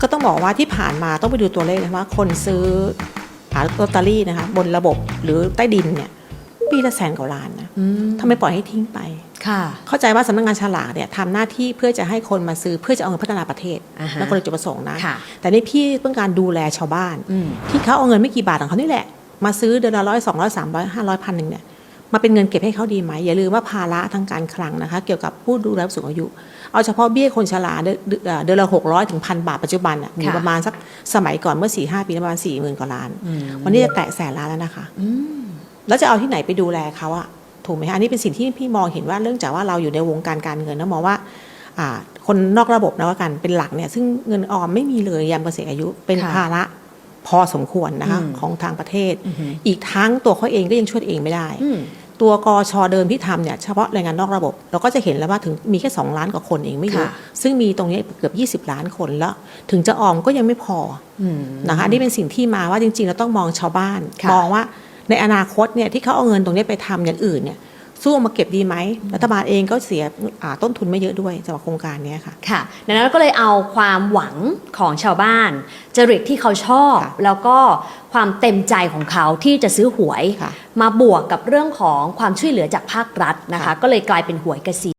ก็ต้องบอกว่าที่ผ่านมาต้องไปดูตัวเลขนะว่า คนซื้อหาลอตเตอรี่นะคะบนระบบหรือใต้ดินเนี่ยปีละแสนกว่าล้านนะอืมทำไมปล่อยให้ทิ้งไปค่ะเข้าใจว่าสำนักงานฉลากเนี่ยทำหน้าที่เพื่อจะให้คนมาซื้อเพื่อจะเอาเงินพัฒนาประเทศอ่าฮะนั่นคนละจุดประสงค์นะค่ะแต่นี่พี่ต้องการดูแลชาวบ้านอืมที่เขาเอาเงินไม่กี่บาทของเขานี่แหละ มาซื้อเดือนละร้อยสองร้อยสามร้อยห้าร้อยพันหนึ่งเนี่ย มาเป็นเงินเก็บให้เขาดีไหม อย่าลืมว่าภาระทางการคลังนะคะ เกี่ยวกับผู้ดูแลผู้สูงอายุ เอาเฉพาะเบี้ยคนชราเดือนเดือนเดือนละหกร้อยถึงพันบาทปัจจุบันอะมีค่ะประมาณสักสมัยก่อนเมื่อสี่ห้าปีประมาณสี่หมื่นกว่าล้าน วันนี้จะแตะแสนล้านแล้วนะคะอืมแล้วจะเอาที่ไหนไปดูแลเขาอะถูกไหมคะอันนี้เป็นสิ่งที่พี่มองเห็นว่าเรื่องจากว่าเราอยู่ในวงการการเงินนะมองว่าอ่าคนนอกระบบนะว่ากันเป็นหลักเนี่ยซึ่งเงินออมไม่มีเลยยามเกษียณอายุเป็นค่ะภาระพอสมควรนะคะอืมของทางประเทศอือหืออีกทั้งตัวเขาเองก็ยังช่วยตัวเองไม่ได้อืม ตัวกอชอเดิมที่ทำเนี่ยเฉพาะแรงงานนอกระบบ เราก็จะเห็นแล้วว่าถึงมีแค่ 2 ล้านกว่าคนเองไม่เยอะค่ะซึ่งมีตรงนี้เกือบ 20 ล้านคนแล้ว ถึงจะออมก็ยังไม่พออืมนะคะอันนี้เป็นสิ่งที่มาว่าจริงๆ เราต้องมองชาวบ้านค่ะมองว่าในอนาคตเนี่ยที่เขาเอาเงินตรงนี้ไปทำอย่างอื่นเนี่ย สู้เอามาเก็บดีไหมรัฐบาลเองก็เสียอ่าต้นทุนไม่เยอะด้วยสำหรับโครงการเนี้ยค่ะค่ะดังนั้นก็เลยเอาความหวังของชาวบ้าน จริตที่เขาชอบค่ะแล้วก็ความเต็มใจของเขาที่จะซื้อหวยค่ะมาบวกกับเรื่องของความช่วยเหลือจากภาครัฐนะคะค่ะก็เลยกลายเป็นหวยเกษียณ